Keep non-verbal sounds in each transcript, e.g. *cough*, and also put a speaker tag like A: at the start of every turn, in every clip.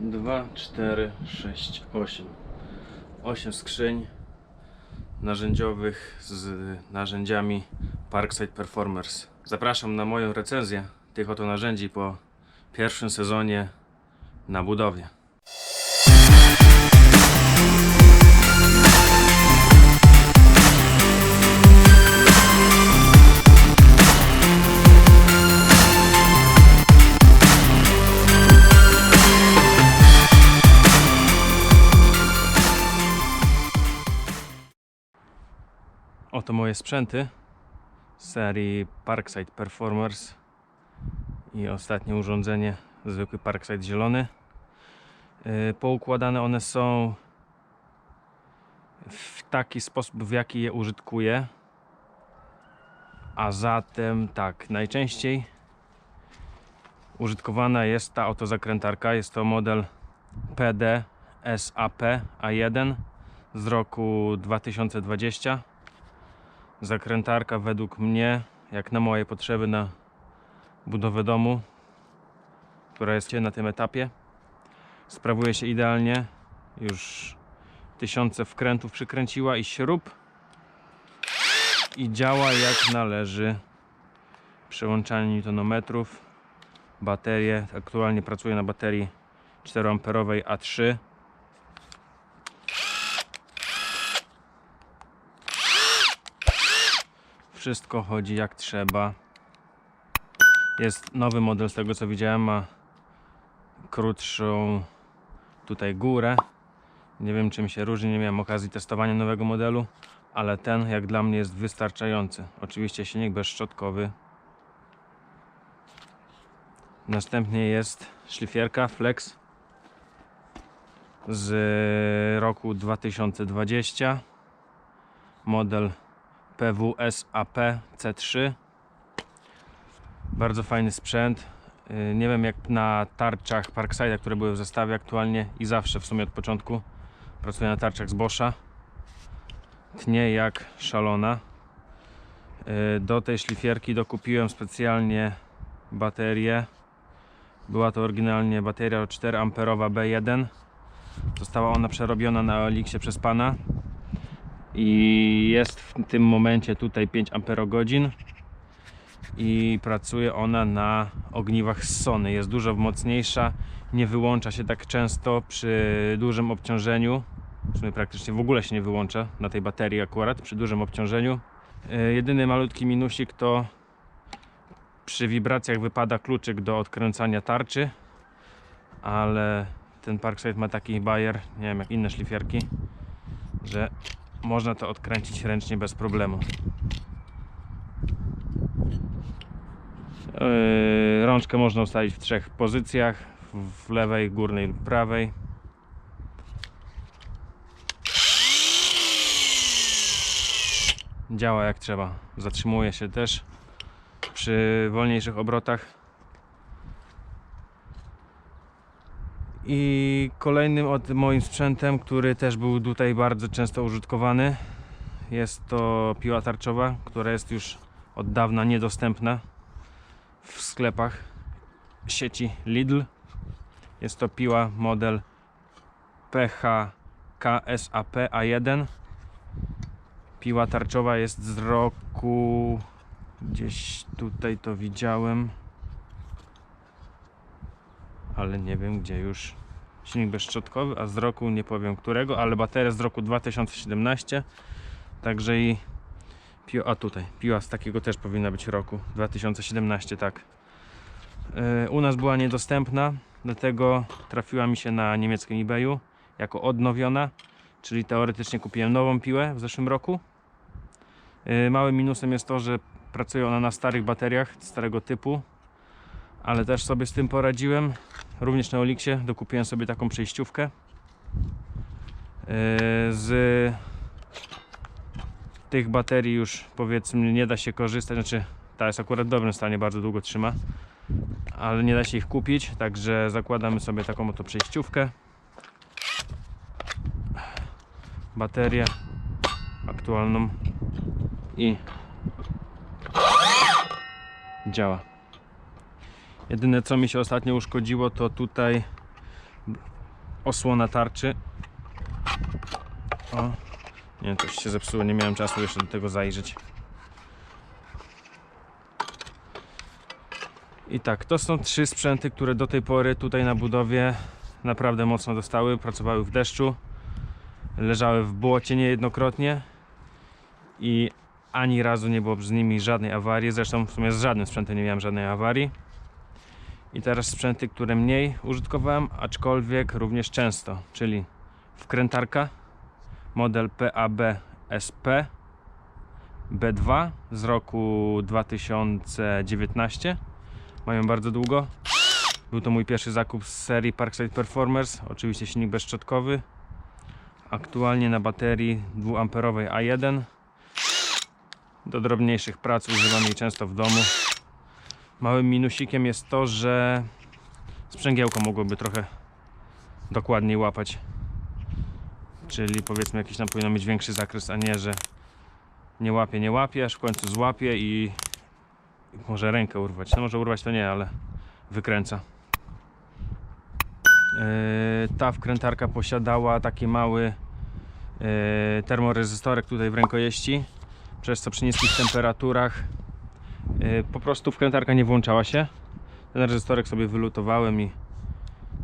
A: 2, 4, 6, 8. 8 skrzyń narzędziowych z narzędziami Parkside Performers. Zapraszam na moją recenzję tych oto narzędzi po pierwszym sezonie na budowie. Oto moje sprzęty z serii Parkside Performers i ostatnie urządzenie zwykły Parkside zielony. Yy, Poukładane one są w taki sposób, w jaki je użytkuję. A zatem tak, najczęściej użytkowana jest ta oto zakrętarka. Jest to model PD SAP A1 z roku 2020 zakrętarka według mnie, jak na moje potrzeby na budowę domu, która jest na tym etapie. Sprawuje się idealnie. Już tysiące wkrętów przykręciła i śrub. I działa jak należy. Przełączanie newtonometrów. Baterie. Aktualnie pracuję na baterii 4 amperowej A3. Wszystko chodzi jak trzeba. Jest nowy model z tego co widziałem, ma krótszą tutaj górę. Nie wiem czym się różni, nie miałem okazji testowania nowego modelu, ale ten jak dla mnie jest wystarczający. Oczywiście silnik bezszczotkowy. Następnie jest szlifierka Flex z roku 2020. Model PWSAP C3 bardzo fajny sprzęt. Yy, nie wiem jak na tarczach Parkside, które były w zestawie aktualnie i zawsze w sumie od początku. Pracuję na tarczach z Boscha tnie jak szalona. Yy, do tej szlifierki dokupiłem specjalnie baterię. Była to oryginalnie bateria 4 amperowa B1 została ona przerobiona na Elixie przez pana i jest w tym momencie tutaj 5 amperogodzin i pracuje ona na ogniwach z Sony. Jest dużo mocniejsza nie wyłącza się tak często przy dużym obciążeniu. W praktycznie w ogóle się nie wyłącza na tej baterii akurat przy dużym obciążeniu. Yy, jedyny malutki minusik to przy wibracjach wypada kluczyk do odkręcania tarczy ale ten Parkside ma taki bajer nie wiem jak inne szlifierki że można to odkręcić ręcznie bez problemu. Yy, Rączkę można ustawić w trzech pozycjach: w lewej, górnej lub prawej. Działa jak trzeba. Zatrzymuje się też przy wolniejszych obrotach. I kolejnym od moim sprzętem, który też był tutaj bardzo często użytkowany, jest to piła tarczowa, która jest już od dawna niedostępna w sklepach sieci Lidl. Jest to piła model PHK-SAP A1. Piła tarczowa jest z roku gdzieś tutaj to widziałem ale nie wiem gdzie już. Silnik bezszczotkowy, a z roku nie powiem którego, ale bateria z roku 2017 także i piła, a tutaj, piła z takiego też powinna być roku 2017, tak. Yy, u nas była niedostępna dlatego trafiła mi się na niemieckim eBayu jako odnowiona czyli teoretycznie kupiłem nową piłę w zeszłym roku. Yy, małym minusem jest to, że pracuje ona na starych bateriach starego typu ale też sobie z tym poradziłem. Również na Olixie dokupiłem sobie taką przejściówkę. Yy, Z tych baterii już powiedzmy nie da się korzystać, znaczy ta jest akurat w dobrym stanie, bardzo długo trzyma, ale nie da się ich kupić, także zakładamy sobie taką oto przejściówkę. Baterię aktualną i działa. Jedyne co mi się ostatnio uszkodziło to tutaj osłona tarczy. O, nie, to się zepsuło, nie miałem czasu jeszcze do tego zajrzeć. I tak, to są trzy sprzęty, które do tej pory tutaj na budowie naprawdę mocno dostały. Pracowały w deszczu, leżały w błocie niejednokrotnie i ani razu nie było z nimi żadnej awarii. Zresztą w sumie z żadnym sprzętem nie miałem żadnej awarii. I teraz sprzęty, które mniej użytkowałem, aczkolwiek również często, czyli wkrętarka model PAB SP B2 z roku 2019. Mają bardzo długo. Był to mój pierwszy zakup z serii Parkside Performers, oczywiście silnik bezszczotkowy. Aktualnie na baterii 2A A1. Do drobniejszych prac używam jej często w domu. Małym minusikiem jest to, że sprzęgiełko mogłoby trochę dokładniej łapać. Czyli powiedzmy jakiś tam powinno mieć większy zakres, a nie, że nie łapie, nie łapie, aż w końcu złapie i może rękę urwać. No może urwać to nie, ale wykręca. Yy, ta wkrętarka posiadała taki mały yy, termorezystorek tutaj w rękojeści, przez co przy niskich temperaturach po prostu wkrętarka nie włączała się. Ten rezystorek sobie wylutowałem i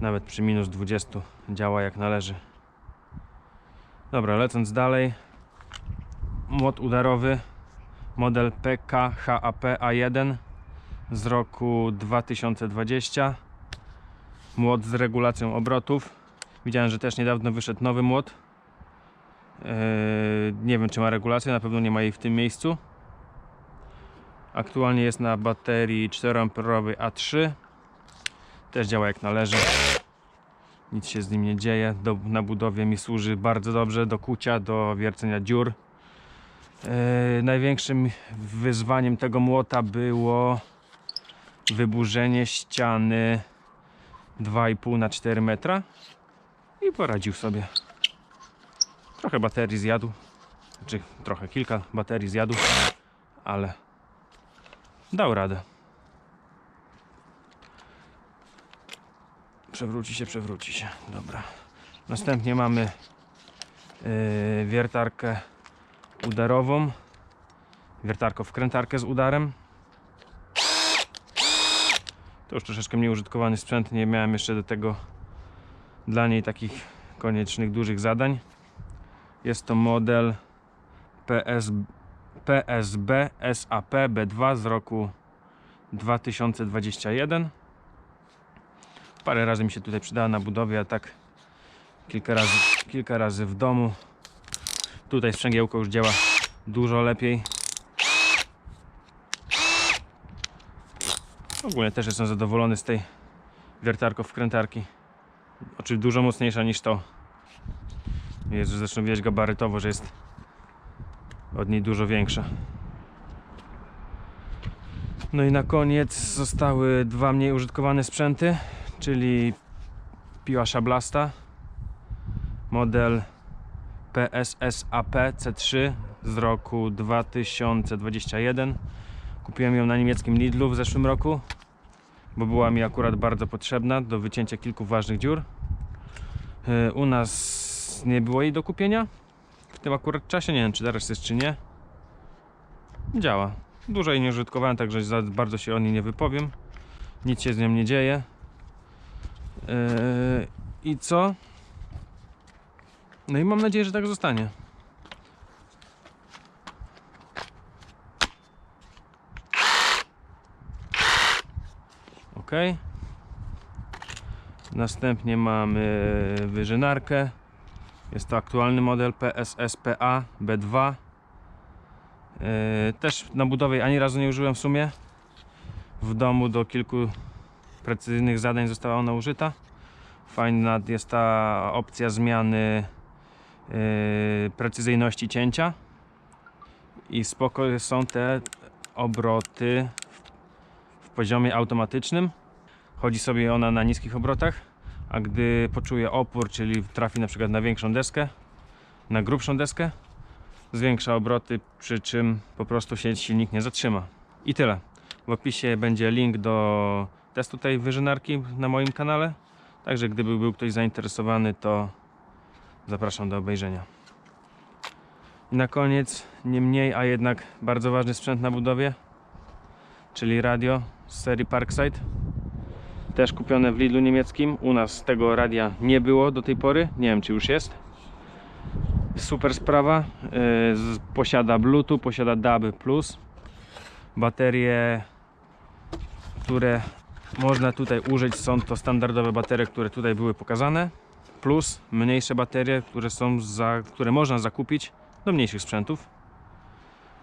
A: nawet przy minus 20 działa jak należy. Dobra, lecąc dalej. Młot udarowy model PKHAP A1 z roku 2020 młot z regulacją obrotów widziałem, że też niedawno wyszedł nowy młot Yy, nie wiem czy ma regulację, na pewno nie ma jej w tym miejscu aktualnie jest na baterii 4A A3 też działa jak należy. Nic się z nim nie dzieje. Do, na budowie mi służy bardzo dobrze do kucia, do wiercenia dziur. E, największym wyzwaniem tego młota było wyburzenie ściany 2,5 na 4 metra i poradził sobie. Trochę baterii zjadł, czy trochę kilka baterii zjadł, ale dał radę. Przewróci się, przewróci się. Dobra. Następnie mamy yy, wiertarkę udarową wiertarko wkrętarkę z udarem to już troszeczkę mniej użytkowany sprzęt nie miałem jeszcze do tego dla niej takich koniecznych dużych zadań jest to model PS, PSB SAP B2 z roku 2021 parę razy mi się tutaj przydała na budowie a tak kilka razy, kilka razy w domu Tutaj sprzęgiełko już działa dużo lepiej. Ogólnie też jestem zadowolony z tej wiertarko wkrętarki. Oczywiście dużo mocniejsza niż to. Jest, zresztą widać gabarytowo, że jest od niej dużo większa. No i na koniec zostały dwa mniej użytkowane sprzęty, czyli piła szablasta model PSSAP C3 z roku 2021. Kupiłem ją na niemieckim Lidlu w zeszłym roku, bo była mi akurat bardzo potrzebna do wycięcia kilku ważnych dziur. E, U nas nie było jej do kupienia tym akurat czasie. Nie wiem, czy teraz jest, czy nie. Działa. Dużo jej nie użytkowałem, także za bardzo się o niej nie wypowiem. Nic się z nią nie dzieje. E, I co? No i mam nadzieję, że tak zostanie. Ok. Następnie mamy wyżynarkę. Jest to aktualny model PSSPA B2. Yy, też na budowie ani razu nie użyłem w sumie. W domu do kilku precyzyjnych zadań została ona użyta. Fajna jest ta opcja zmiany Yy, precyzyjności cięcia i spoko są te obroty w poziomie automatycznym chodzi sobie ona na niskich obrotach a gdy poczuje opór czyli trafi na przykład na większą deskę na grubszą deskę zwiększa obroty przy czym po prostu się silnik nie zatrzyma i tyle w opisie będzie link do testu tej wyżynarki na moim kanale Także gdyby był ktoś zainteresowany, to zapraszam do obejrzenia. I na koniec, nie mniej, a jednak bardzo ważny sprzęt na budowie, czyli radio z serii Parkside. Też kupione w Lidlu niemieckim. U nas tego radia nie było do tej pory. Nie wiem, czy już jest. Super sprawa. Z- Posiada Bluetooth, posiada DAB+. Baterie, które można tutaj użyć, są to standardowe baterie, które tutaj były pokazane. Plus mniejsze baterie, które są za, które można zakupić do mniejszych sprzętów.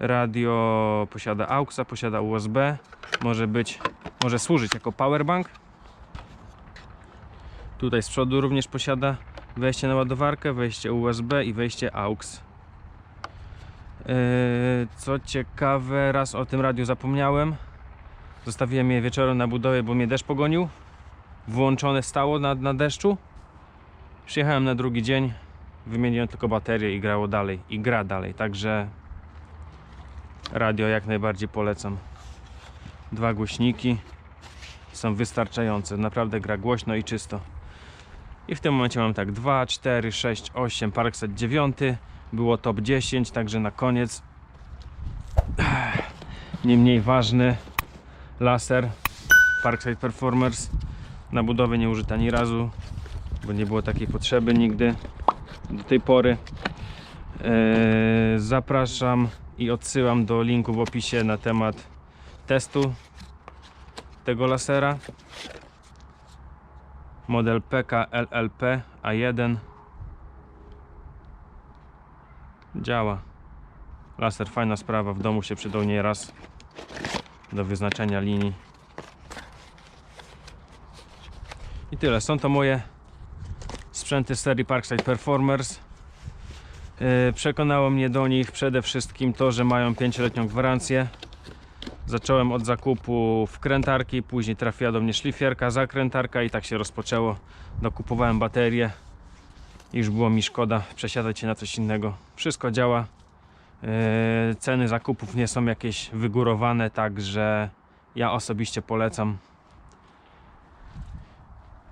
A: Radio posiada AUXa, posiada USB, może być, może służyć jako powerbank. Tutaj z przodu również posiada wejście na ładowarkę, wejście USB i wejście AUX. Yy, Co ciekawe, raz o tym radiu zapomniałem. Zostawiłem je wieczorem na budowie, bo mnie deszcz pogonił. Włączone stało na, na deszczu. Przyjechałem na drugi dzień, wymieniłem tylko baterię i grało dalej. I gra dalej, także radio jak najbardziej polecam. Dwa głośniki są wystarczające. Naprawdę gra głośno i czysto. I w tym momencie mam tak 2, 4, 6, 8, Parkset 9. Było top 10, także na koniec. *sighs* Nie mniej ważny laser. Parkside Performers na budowie nie użyta ani razu bo nie było takiej potrzeby nigdy do tej pory. Eee, zapraszam i odsyłam do linku w opisie na temat testu tego lasera model PKLLP A1 działa. Laser fajna sprawa w domu się przydał nieraz. Do wyznaczenia linii. I tyle, są to moje sprzęty z serii Parkside Performers. Yy, Przekonało mnie do nich przede wszystkim to, że mają 5-letnią gwarancję. Zacząłem od zakupu wkrętarki, później trafiła do mnie szlifierka, zakrętarka i tak się rozpoczęło. Dokupowałem baterię i już było mi szkoda przesiadać się na coś innego. Wszystko działa. Yy, Ceny zakupów nie są jakieś wygórowane, także ja osobiście polecam.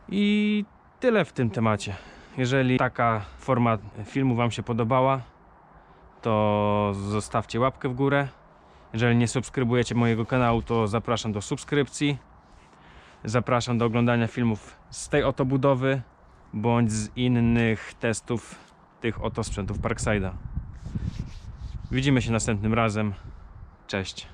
A: I tyle w tym temacie. Jeżeli taka forma filmu Wam się podobała, to zostawcie łapkę w górę. Jeżeli nie subskrybujecie mojego kanału, to zapraszam do subskrypcji. Zapraszam do oglądania filmów z tej oto budowy bądź z innych testów tych oto sprzętów Parkside'a. Widzimy się następnym razem. Cześć.